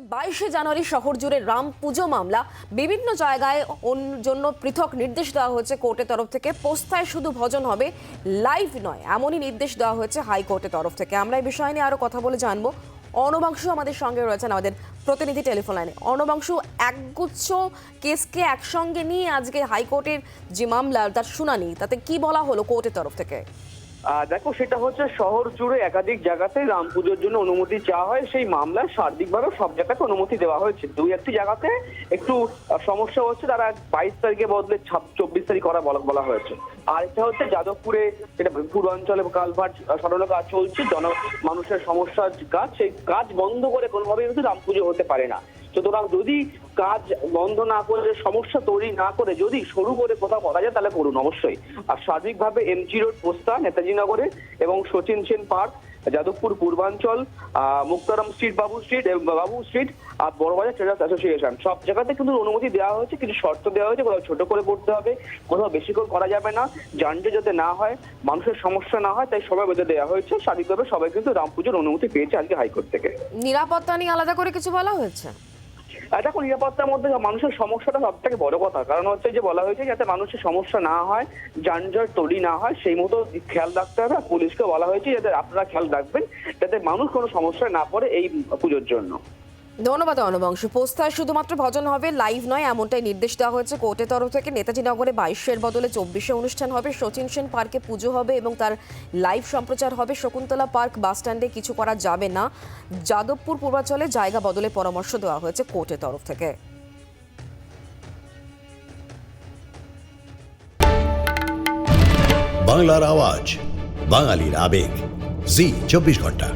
বাইশে জানুয়ারি শহর জুড়ে রাম পুজো মামলা। বিভিন্ন জায়গায় জন্য পৃথক নির্দেশ দেওয়া হয়েছে কোর্টের তরফ থেকে। পোস্তায় শুধু ভজন হবে, লাইভ নয়, এমনই নির্দেশ দেওয়া হয়েছে হাইকোর্টের তরফ থেকে। আমরা এই বিষয় নিয়ে আরও কথা বলে জানব। অর্ণবাংশু আমাদের সঙ্গে রয়েছেন আমাদের প্রতিনিধি টেলিফোন লাইনে। অর্ণবাংশু একগুচ্ছ কেসকে একসঙ্গে নিয়ে আজকে হাইকোর্টের যে মামলা, তার শুনানি, তাতে কি বলা হলো কোর্টের তরফ থেকে? দেখো, সেটা হচ্ছে শহর জুড়ে একাধিক জায়গাতে রাম পুজোর জন্য অনুমতি চাওয়া হয়। সেই মামলায় সার্বিকভাবে সব জায়গাতে অনুমতি দেওয়া হয়েছে। দুই একটি জায়গাতে একটু সমস্যা হচ্ছে, তারা বাইশ তারিখে বদলে চব্বিশ তারিখ করা বলা বলা হয়েছে। আর এটা হচ্ছে যাদবপুরে, যেটা পূর্বাঞ্চলে কালভার্ট সরানো কাজ চলছে, জন মানুষের সমস্যার কাজ, সেই কাজ বন্ধ করে কোনোভাবেই কিন্তু রাম পুজো হতে পারে না। সুতরাং যদি কাজ বন্ধ না করে, সমস্যা তৈরি না করে, যদি শুরু করে কোথাও করা যায়, তাহলে করুন অবশ্যই। আর সার্বিকভাবে এমজি রোড পোস্তা নেতাজি নগরে এবং Sachin Sen Park, Jadavpur Purbanchal Muktaram Street, Babu Street Babu Street, আর বড়বাজার ট্রেডার্স অ্যাসোসিয়েশন। সব জায়গাতে কিন্তু অনুমতি দেওয়া হয়েছে, কিছু শর্ত দেওয়া হয়েছে, কোথাও ছোট করে করতে হবে, কোথাও বেশি করে করা যাবে না, যানজট যাতে না হয়, মানুষের সমস্যা না হয়, তাই সবাই বেঁধে দেওয়া হয়েছে। সার্বিকভাবে সবাই কিন্তু রাম পুজোর অনুমতি পেয়েছে আজকে হাইকোর্ট থেকে। নিরাপত্তা নিয়ে আলাদা করে কিছু বলা হয়েছে? দেখো, নিরাপত্তার মধ্যে মানুষের সমস্যাটা সব থেকে বড় কথা। কারণ হচ্ছে যে বলা হয়েছে যাতে মানুষের সমস্যা না হয়, যানজট তৈরি না হয়, সেই মতো খেয়াল রাখতে হবে। পুলিশকে বলা হয়েছে যাতে আপনারা খেয়াল রাখবেন, যাতে মানুষ কোনো সমস্যায় না পড়ে এই পুজোর জন্য। ধন্যবাদ, অনবংশু। পোস্তায় শুধুমাত্র ভজন হবে, লাইভ নয়, এমনটাই নির্দেশ দেওয়া হয়েছে। কোর্টের তরফ থেকে নেতাজি নগরে বাইশের বদলে চব্বিশে অনুষ্ঠান হবে। সচিন সেন পার্কে পুজো হবে এবং তার লাইভ সম্প্রচার হবে। শকুন্তলা পার্ক বাসস্ট্যান্ডে কিছু করা যাবে না। যাদবপুর পূর্বাঞ্চলে জায়গা বদলে পরামর্শ দেওয়া হয়েছে কোর্টের তরফ থেকে। বাংলার আওয়াজ, বাঙালির আবেগ। জি, চব্বিশ ঘণ্টা।